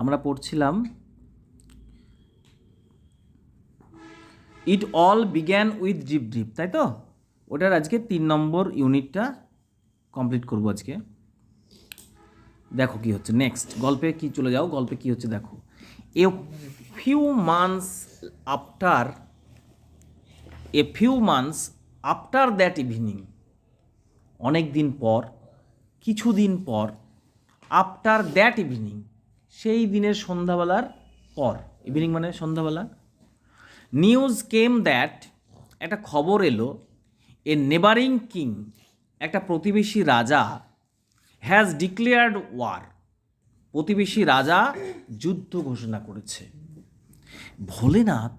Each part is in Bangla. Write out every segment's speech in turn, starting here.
আমরা পড়ছিলাম it all began with drip drip তাই তো? ওটার আজকে তিন নম্বর ইউনিটটা কমপ্লিট করব আজকে। দেখো কি হচ্ছে নেক্সট গল্পে কি চলে যাও, গল্পে কি হচ্ছে দেখো। A few months after a few months after that evening অনেক দিন পর, কিছুদিন পর আফটার দ্যাট ইভিনিং সেই দিনের সন্ধ্যাবেলার পর ইভিনিং মানে সন্ধ্যাবেলা। নিউজ কেম দ্যাট একটা খবর এলো এ নেবারিং কিং একটা প্রতিবেশী রাজা হ্যাজ ডিক্লেয়ার্ড ওয়ার প্রতিবেশী রাজা যুদ্ধ ঘোষণা করেছে। Bholenath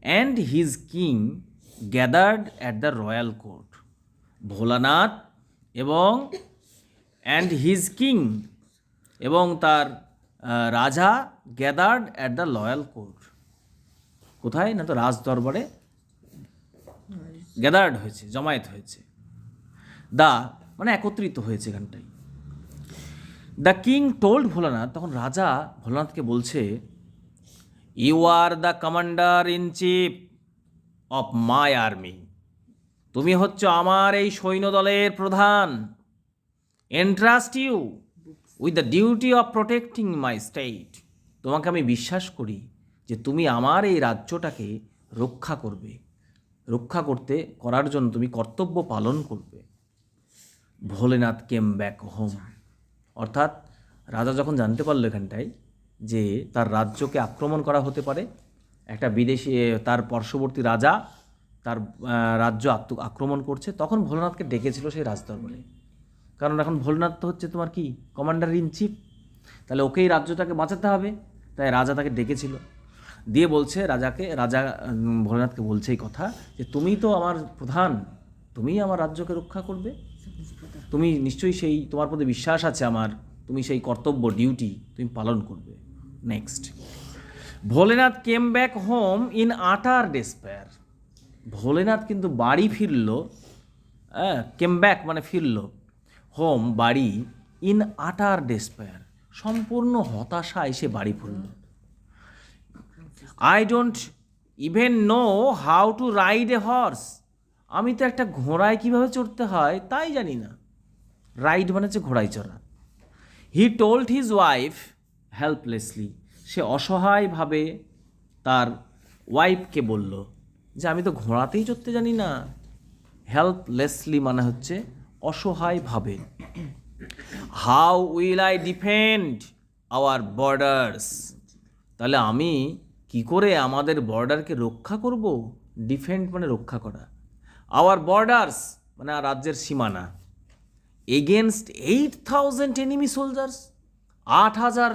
and his king gathered at the royal court Bholanath এবং অ্যান্ড হিজ কিং এবং তার রাজা gathered at the loyal court. কোথায়? না তো রাজ দরবারে গ্যাদার্ড হয়েছে, জমায়েত হয়েছে। দা মানে একত্রিত হয়েছে এখানটাই। দ্য কিং টোল্ড ভোলানাথ, তখন রাজা ভোলানাথকে বলছে you are the commander in chief of my army তুমি হচ্ছে আমার এই সৈন্যদলের প্রধান। Entrust you with the duty of protecting my state তোমাকে আমি বিশ্বাস করি যে তুমি আমার এই রাজ্যটাকে রক্ষা করবে। রক্ষা করতে, করার জন্য তুমি কর্তব্য পালন করবে। Bholenath came back home. অর্থাৎ রাজা যখন জানতে পারল এখানটায় যে তার রাজ্যকে আক্রমণ করা হতে পারে, একটা বিদেশি, তার পার্শ্ববর্তী রাজা তার রাজ্য আক্রমণ করছে, তখন ভোলেনাথকে ডেকেছিল সেই রাজদরবারে। কারণ এখন ভোলেনাথ তো হচ্ছে তোমার কি কমান্ডার ইন চিফ তাহলে ওকেই রাজ্যটাকে বাঁচাতে হবে, তাই রাজা তাকে ডেকেছিল। দিয়ে বলছে রাজাকে, রাজা ভোলেনাথকে বলছে এই কথা যে, তুমি তো আমার প্রধান, তুমিই আমার রাজ্যকে রক্ষা করবে। তুমি নিশ্চয়ই সেই, তোমার প্রতি বিশ্বাস আছে আমার, তুমি সেই কর্তব্য ডিউটি তুমি পালন করবে। Next Bholenath came back home in utter despair Bholenath কিন্তু বাড়ি ফিরল হ্যাঁ কেম ব্যাক মানে ফিরল। হোম বাড়ি ইন আটার ডেসপেয়ার। সম্পূর্ণ হতাশায় সে বাড়ি ফিরল। I don't even know how to ride a horse আমি তো একটা ঘোড়ায় কীভাবে চড়তে হয় তাই জানি না। রাইড মানে হচ্ছে ঘোড়ায় চড়া। He told his wife helplessly সে অসহায়ভাবে তার ওয়াইফকে বলল যে, আমি তো ঘোড়াতেই চড়তে জানি না। হেল্পলেসলি মানে হচ্ছে অসহায়ভাবে how will I defend our borders তাহলে আমি কি করে আমাদের বর্ডারকে রক্ষা করব? ডিফেন্ড মানে রক্ষা করা। আওয়ার বর্ডার্স মানে আর রাজ্যের সীমানা। Against eight thousand enemy soldiers আট হাজার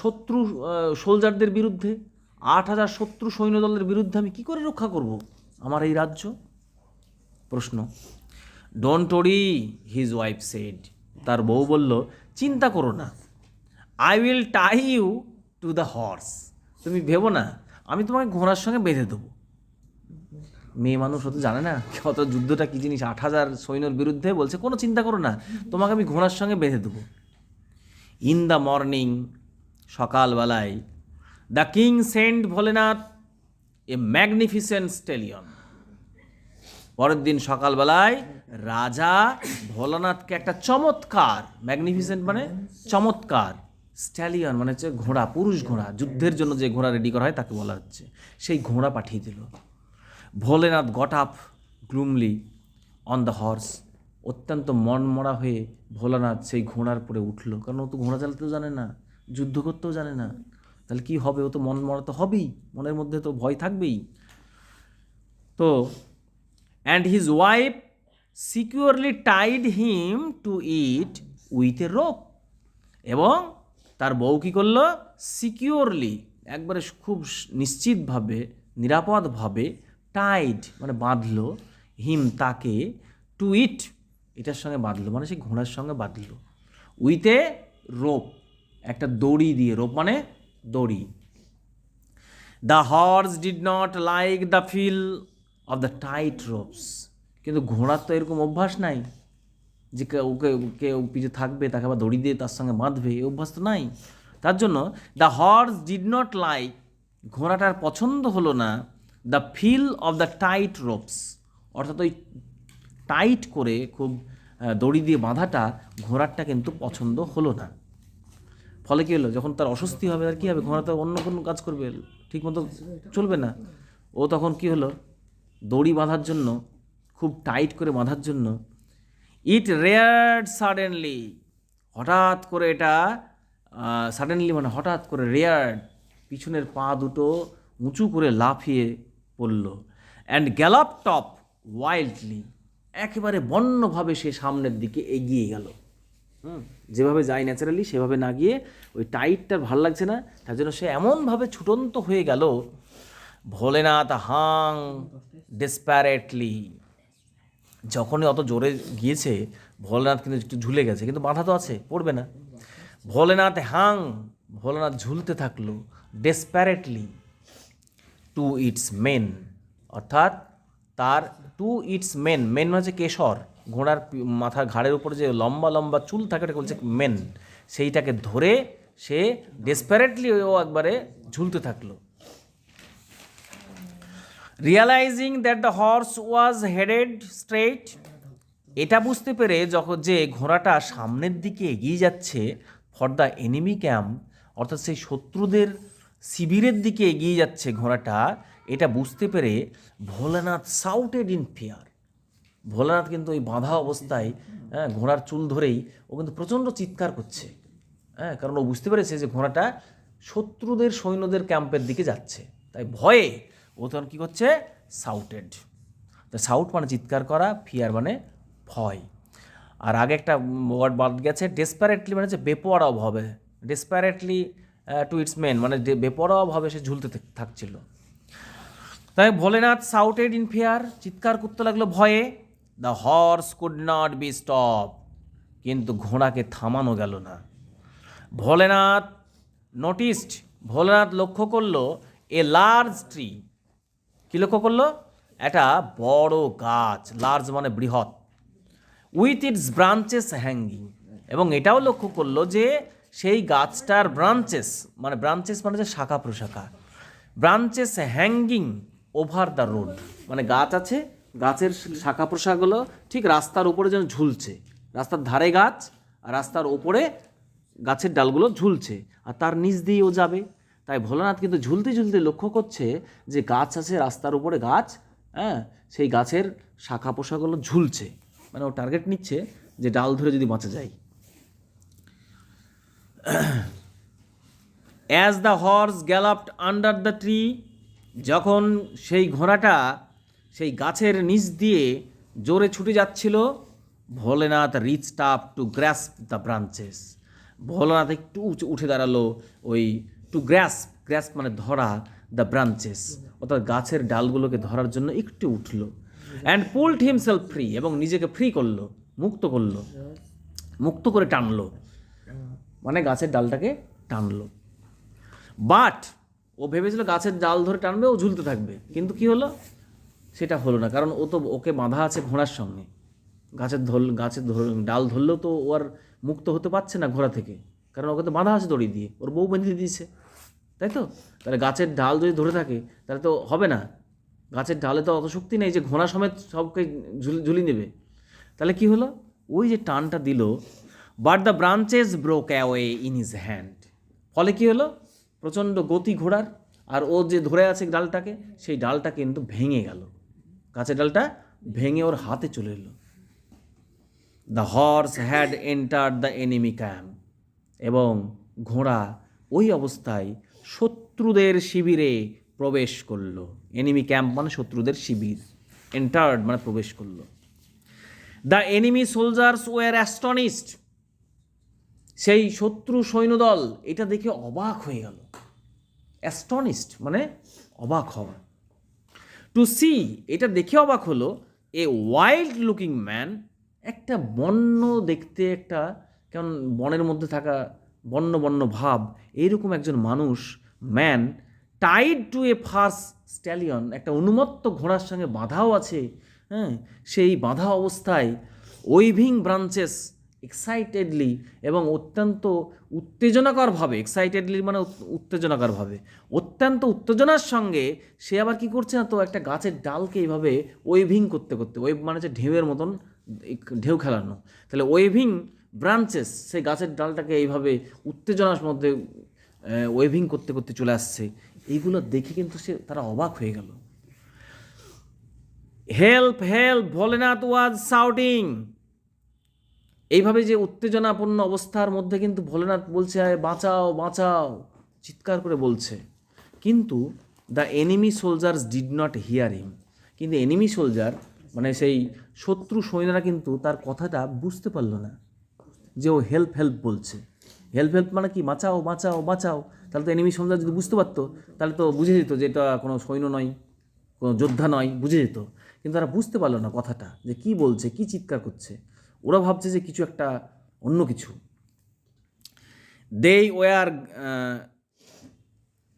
শত্রু সোলজারদের বিরুদ্ধে। আট হাজার শত্রু সৈন্যদলের বিরুদ্ধে আমি কি করে রক্ষা করব? আমার এই রাজ্য? প্রশ্ন। Don't worry his wife shed তার বউ বলল, চিন্তা করো না। I will tie you to the horse তুমি ভেবো না, আমি তোমাকে ঘোড়ার সঙ্গে বেঁধে দেবো। মেয়ে মানুষ হতে জানে না কত যুদ্ধটা কী জিনিস? আট হাজার সৈন্যর বিরুদ্ধে বলছে, কোনো চিন্তা করো না, তোমাকে আমি ঘোড়ার সঙ্গে বেঁধে দেবো। ইন দ্য মর্নিং সকালবেলায় the king sent Bholenath a magnificent stallion পরের দিন সকালবেলায় রাজা ভোলানাথকে একটা চমৎকার ম্যাগনিফিসেন্ট মানে চমৎকার স্ট্যালিয়ন মানে হচ্ছে ঘোড়া, পুরুষ ঘোড়া, যুদ্ধের জন্য যে ঘোড়া রেডি করা হয় তাকে বলা হচ্ছে। সেই ঘোড়া পাঠিয়ে দিল। Bholenath got up gloomily on the horse অত্যন্ত মনমরা হয়ে ভোলানাথ সেই ঘোড়ার পরে উঠল। কারণ ও তো ঘোড়া চালাতেও জানে না, যুদ্ধ করতেও জানে না। তাহলে কি হবে? ও তো মন মরা তো হবেই, মনের মধ্যে তো ভয় থাকবেই। তো and his wife securely tied him to it with a rope এবং তার বউ কী করল? সিকিউরলি একবারে খুব নিশ্চিতভাবে, নিরাপদভাবে টাইড মানে বাঁধলো হিম তাকে টু ইট এটার সঙ্গে বাঁধলো মানে সেই ঘোড়ার সঙ্গে বাঁধলো উইথ এ রোপ একটা দড়ি দিয়ে রোপ মানে দড়ি। The horse did not like the feel of the tight ropes কিন্তু ঘোড়ার তো এরকম অভ্যাস নাই যে ওকে কেউ পিঠে থাকবে, তাকে আবার দড়ি দিয়ে তার সঙ্গে বাঁধবে, এই অভ্যাস তো নাই। তার জন্য the horse did not like ঘোড়াটার পছন্দ হলো না the feel of the tight ropes অর্থাৎ ওই টাইট করে খুব দড়ি দিয়ে বাঁধাটা ঘোড়ারটা কিন্তু পছন্দ হলো না। ফলে কী হলো? যখন তার অস্বস্তি হবে, আর কী হবে? ঘোড়া তো অন্য কোনো কাজ করবে ঠিক মতো চলবে না। ও তখন কি হলো? দড়ি বাঁধার জন্য, খুব টাইট করে বাঁধার জন্য ইট রেয়ার্ড সাডেনলি হঠাৎ করে এটা সাডেনলি মানে হঠাৎ করে রেয়ার্ড পিছনের পা দুটো উঁচু করে লাফিয়ে পড়ল অ্যান্ড গ্যালপ টপ ওয়াইল্ডলি একেবারে বন্যভাবে সে সামনের দিকে এগিয়ে গেল। হুম, যেভাবে যায় ন্যাচারালি সেভাবে না গিয়ে ওই টাইটটা ভালো লাগছে না, তার জন্য সে এমনভাবে ছুটন্ত হয়ে গেল, ভোলেনাথ হাং ডেসপ্যারেটলি যখনই অত জোরে গিয়েছে, ভোলেনাথ কিন্তু একটু ঝুলে গেছে, কিন্তু বাধা তো আছে, পড়বে না। ভোলেনাথ হাং, ভোলেনাথ ঝুলতে থাকল ডেসপ্যারেটলি টু ইটস মেন অর্থাৎ তার টু ইটস মেন মেন হচ্ছে কেশর, ঘোড়ার মাথার ঘাড়ের উপরে যে লম্বা লম্বা চুল থাকে, ওটাকে বলছে মেন সেইটাকে ধরে সে ডেসপারেটলি ও একবারে ঝুলতে থাকল। Realising that the horse was headed straight এটা বুঝতে পেরে যখন যে ঘোড়াটা সামনের দিকে এগিয়ে যাচ্ছে ফর দ্য এনিমি ক্যাম্প অর্থাৎ সেই শত্রুদের শিবিরের দিকে এগিয়ে যাচ্ছে ঘোড়াটা, এটা বুঝতে পেরে Bholanath shouted in fear Bholanath কিন্তু ওই বাঁধা অবস্থায় হ্যাঁ ঘোড়ার চুল ধরেই ও কিন্তু প্রচণ্ড চিৎকার করছে হ্যাঁ কারণ ও বুঝতে পেরেছে যে ঘোড়াটা শত্রুদের সৈন্যদের ক্যাম্পের দিকে যাচ্ছে। তাই ভয়ে ও তখন কী করছে? সাউটেড তো সাউট মানে চিৎকার করা ফিয়ার মানে ভয়। আর আগে একটা ওয়ার্ড বাদ গেছে ডেসপারেটলি মানে হচ্ছে বেপরোয়াভাবে ডেসপারেটলি টু ইটস মেন মানে ডে- বেপরোয়াভাবে সে ঝুলতে থাক- থাকছিল। তাই ভোলেনাথ সাউটেড ইন ফিয়ার চিৎকার করতে লাগল ভয়ে। The horse could not be stop কিন্তু ঘোড়াকে থামানো গেল না। ভোলেনাথ নোটিসড ভোলেনাথ লক্ষ্য করল এ লার্জ ট্রি কী লক্ষ্য করল? একটা বড় গাছ লার্জ মানে বৃহৎ উইথ ইটস ব্রাঞ্চেস হ্যাঙ্গিং এবং এটাও লক্ষ্য করল যে সেই গাছটার ব্রাঞ্চেস মানে ব্রাঞ্চেস মানে যে শাখা প্রশাখা। Branches hanging over the road মানে গাছ আছে, গাছের শাখা প্রশাখাগুলো ঠিক রাস্তার উপরে যেন ঝুলছে। রাস্তার ধারে গাছ, আর রাস্তার ওপরে গাছের ডালগুলো ঝুলছে। আর তার নিচ দিয়ে ও যাবে। তাই ভোলানাথ কিন্তু ঝুলতে ঝুলতে লক্ষ্য করছে যে গাছ আছে রাস্তার উপরে গাছ হ্যাঁ সেই গাছের শাখা পোশাকগুলো ঝুলছে। মানে ও টার্গেট নিচ্ছে যে ডাল ধরে যদি বাঁচা যায়। As the horse galloped under the tree যখন সেই ঘোড়াটা সেই গাছের নিচ দিয়ে জোরে ছুটে যাচ্ছিল, Bholenath reached up to grasp the branches Bholenath একটু উঠে দাঁড়াল ওই টু গ্র্যাস গ্র্যাস মানে ধরা দ্য ব্রাঞ্চেস অর্থাৎ গাছের ডালগুলোকে ধরার জন্য একটু উঠল। অ্যান্ড পুলড হিমসেলফ ফ্রি এবং নিজেকে ফ্রি করল, মুক্ত করল, মুক্ত করে টানলো। মানে গাছের ডালটাকে টানলো। বাট ও ভেবেছিল গাছের ডাল ধরে টানবে, ও ঝুলতে থাকবে। কিন্তু কি হলো? সেটা হলো না, কারণ ও তো ওকে বাঁধা আছে ঘোড়ার সঙ্গে গাছের ধর গাছের ডাল ধরলেও তো ও আর মুক্ত হতে পারছে না ঘোড়া থেকে। কারণ ওকে তো বাঁধা আছে দড়ি দিয়ে, ওর বউ বেঁধে দিয়েছে, তাই তো? তাহলে গাছের ডাল যদি ধরে থাকে, তাহলে তো হবে না। গাছের ডালে তো অত শক্তি নেই যে ঘোড়া সমেত সবকে ঝুলি নেবে। তাহলে কি হলো? ওই যে টানটা দিল but the branches broke away in his hand ফলে কি হলো? প্রচণ্ড গতি ঘোড়ার, আর ও যে ধরে আছে ডালটাকে, সেই ডালটা কিন্তু ভেঙে গেল। গাছের ডালটা ভেঙে ওর হাতে চলে এলো। The horse had enter the enemy camp এবং ঘোড়া ওই অবস্থায় শত্রুদের শিবিরে প্রবেশ করল। এনিমি ক্যাম্প মানে শত্রুদের শিবির এন্টার্ড মানে প্রবেশ করল। The enemy soldiers were astonished সেই শত্রু সৈন্যদল এটা দেখে অবাক হয়ে গেল। অ্যাস্টনিস্ট মানে অবাক হওয়া। টু সি এটা দেখে অবাক হলো এ ওয়াইল্ড লুকিং ম্যান একটা বন্য দেখতে একটা কেমন বনের মধ্যে থাকা বন্য বন্য ভাব এইরকম একজন মানুষ man tied to a fierce stallion একটা উন্মত্ত ঘোড়ার সঙ্গে বাঁধাও আছে হ্যাঁ? সেই বাঁধা অবস্থায় ওইভিং ব্রাঞ্চেস এক্সাইটেডলি এবং অত্যন্ত উত্তেজনাকরভাবে এক্সাইটেডলি মানে উত- উত্তেজনাকরভাবে অত্যন্ত উত্তেজনার সঙ্গে সে আবার কি করছে না তো, একটা গাছের ডালকে এইভাবে ওয়েভিং করতে করতে ওয়েভ মানে হচ্ছে ঢেউয়ের মতন, ঢেউ খেলানো। তাহলে ওয়েভিং ব্রাঞ্চেস সেই গাছের ডালটাকে এইভাবে উত্তেজনার মধ্যে ওয়েভিং করতে করতে চলে আসছে। এইগুলো দেখে কিন্তু সে তারা অবাক হয়ে গেল। Help help Bholenath was shouting এইভাবে যে উত্তেজনাপূর্ণ অবস্থার মধ্যে কিন্তু ভোলেনাথ বলছে "আয়, বাঁচাও বাঁচাও। চিৎকার করে বলছে। কিন্তু the enemy soldiers did not hear him কিন্তু এনিমি সোলজার মানে সেই শত্রু সৈন্যরা কিন্তু তার কথাটা বুঝতে পারল না। যে ও হেল্প হেল্প বলছে। হেল্প হেল্প মানে কি? বাঁচাও বাঁচাও বাঁচাও। তাহলে তো এনিমি সোলজার যদি বুঝতে পারতো, তাহলে তো বুঝে যেত যে এটা কোনো সৈন্য নয়, কোনো যোদ্ধা নয়, বুঝে যেত। কিন্তু তারা বুঝতে পারল না কথাটা, যে কি বলছে, কি চিৎকার করছে। ওরা ভাবছে যে কিছু একটা অন্য কিছু। দেই ওয়ার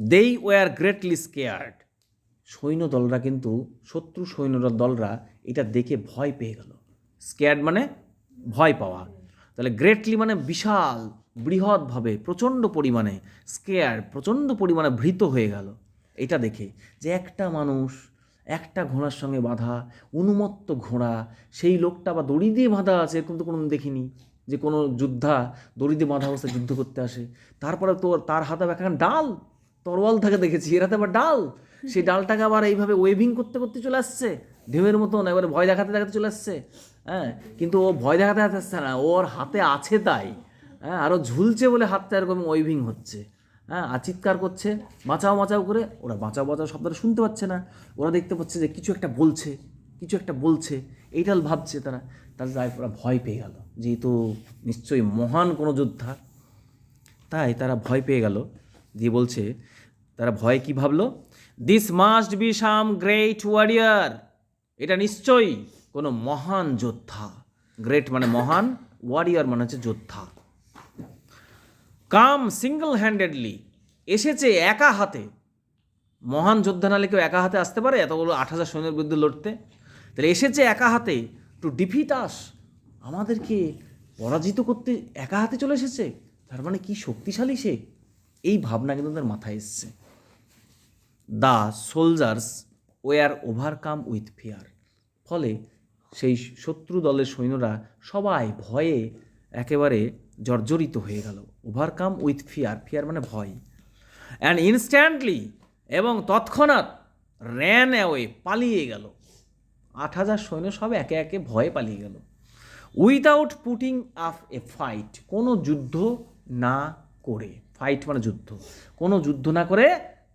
দেই ওয়ার গ্রেটলি স্কেয়ার্ড সৈন্য দলরা কিন্তু, শত্রু সৈন্য দলরা এটা দেখে ভয় পেয়ে গেল। স্কেয়ার্ড মানে ভয় পাওয়া। তাহলে গ্রেটলি মানে বিশাল, বৃহৎভাবে, প্রচণ্ড পরিমাণে স্কেয়ার প্রচণ্ড পরিমাণে ভৃত হয়ে গেল। এটা দেখে যে একটা মানুষ, একটা ঘোড়ার সঙ্গে বাঁধা, উন্মত্ত ঘোড়া, সেই লোকটা বা দড়ি দিয়ে বাঁধা আছে, এরকম তো কোনো দেখিনি। যে কোনো যোদ্ধা দড়ি দিয়ে বাঁধা অবস্থায় যুদ্ধ করতে আসে। তারপরে তো তার হাতে একখান ডাল, তরোয়াল থাকে দেখেছি, এর হাতে আবার ডাল। সেই ডালটাকে আবার এইভাবে ওয়েভিং করতে করতে চলে আসছে। ঢেউয়ের মতন এবারে ভয় দেখাতে দেখাতে চলে আসছে। হ্যাঁ কিন্তু ও ভয় দেখাতে আসছে না, ওর হাতে আছে তাই। হ্যাঁ আরও ঝুলছে বলে হাতটা এরকম ওয়েভিং হচ্ছে। হ্যাঁ আর চিৎকার করছে, বাঁচাও বাঁচাও করে। ওরা বাঁচাও বাঁচাও শব্দটা শুনতে পাচ্ছে না। ওরা দেখতে পাচ্ছে যে কিছু একটা বলছে, কিছু একটা বলছে, এইটাল ভাবছে তারা। তাহলে তাই ওরা ভয় পেয়ে গেল। যেহেতু নিশ্চয়ই মহান কোনো যোদ্ধা, তাই তারা ভয় পেয়ে গেল। দিয়ে বলছে, তারা ভয় কি ভাবলো? This must be some great warrior এটা নিশ্চয়ই। কোনো মহান যোদ্ধা গ্রেট মানে মহান ওয়ারিয়ার মানে হচ্ছে যোদ্ধা। কাম সিঙ্গল হ্যান্ডেডলি এসেছে একা হাতে। মহান যোদ্ধা নালে কেউ একা হাতে আসতে পারে? এতগুলো আট হাজার সৈন্যের বিরুদ্ধে লড়তে। তাহলে এসেছে একা হাতে টু ডিফিট আস আমাদেরকে পরাজিত করতে একা হাতে চলে এসেছে? তার মানে কি শক্তিশালী সে? এই ভাবনা কিন্তু তাদের মাথায় এসছে। The soldiers were overcome with fear ফলে সেই শত্রু দলের সৈন্যরা সবাই ভয়ে একেবারে জর্জরিত হয়ে গেল। ওভারকাম উইথ ফিয়ার ফিয়ার মানে ভয়। অ্যান্ড ইনস্ট্যান্টলি এবং তৎক্ষণাৎ র্যান অ্যাওয়ে পালিয়ে গেল। আট হাজার সৈন্য সব একে একে ভয়ে পালিয়ে গেল। Without putting up a fight কোনো যুদ্ধ না করে। ফাইট মানে যুদ্ধ। কোনো যুদ্ধ না করে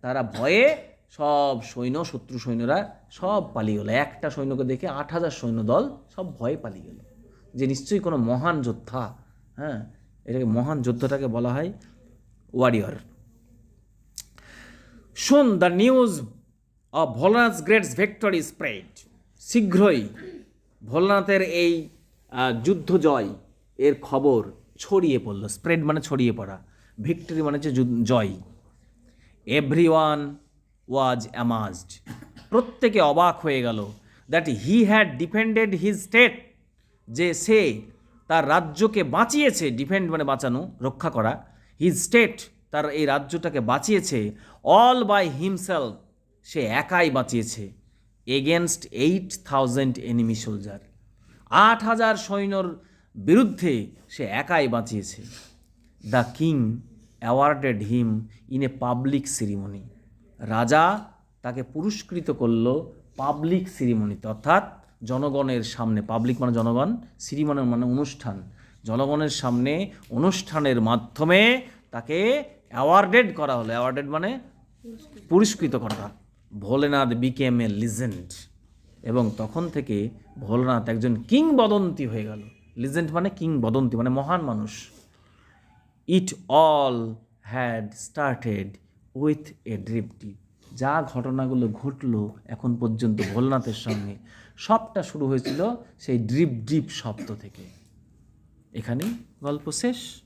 তারা ভয়ে সব সৈন্য, শত্রু সৈন্যরা সব পালিয়ে গেলো। একটা সৈন্যকে দেখে আট হাজার সৈন্য দল সব ভয়ে পালিয়ে গেল। যে নিশ্চয়ই কোনো মহান যোদ্ধা হ্যাঁ এটাকে মহান যোদ্ধাটাকে বলা হয় warrior soon the news of Bholanath great's victory spread শীঘ্রই ভোলানাথের এই যুদ্ধ জয় এর খবর ছড়িয়ে পড়ল। স্প্রেড মানে ছড়িয়ে পড়া। ভিক্টরি মানে হচ্ছে জয়। এভরি ওয়ান ওয়াজ অ্যামাজড প্রত্যেকে অবাক হয়ে গেল that he had defended his state যে সে তার রাজ্যকে বাঁচিয়েছে ডিফেন্ড মানে বাঁচানো, রক্ষা করা। হিজ স্টেট তার এই রাজ্যটাকে বাঁচিয়েছে অল বাই হিমসেলফ সে একাই বাঁচিয়েছে against eight thousand enemy soldier আট হাজার সৈন্যর বিরুদ্ধে সে একাই বাঁচিয়েছে। The king awarded him in a public ceremony রাজা তাকে পুরস্কৃত করল পাবলিক সিরিমনিতে, অর্থাৎ জনগণের সামনে, পাবলিক মানে জনগণ, সিরিমনি মানে অনুষ্ঠান। জনগণের সামনে অনুষ্ঠানের মাধ্যমে তাকে অ্যাওয়ার্ডেড করা হলো। অ্যাওয়ার্ডেড মানে পুরস্কৃত করা। ভোলেনাথ বিকেম এ লিজেন্ড এবং তখন থেকে ভোলেনাথ একজন কিংবদন্তি হয়ে গেল। লিজেন্ড মানে কিংবদন্তি মানে মহান মানুষ। It all had started with a ড্রিপটি যা ঘটনাগুলো ঘটলো এখন পর্যন্ত ভোলনাথের সঙ্গে। সবটা শুরু হয়েছিল সেই ড্রিপ ড্রিপ শব্দ থেকে। এখানেই গল্প শেষ।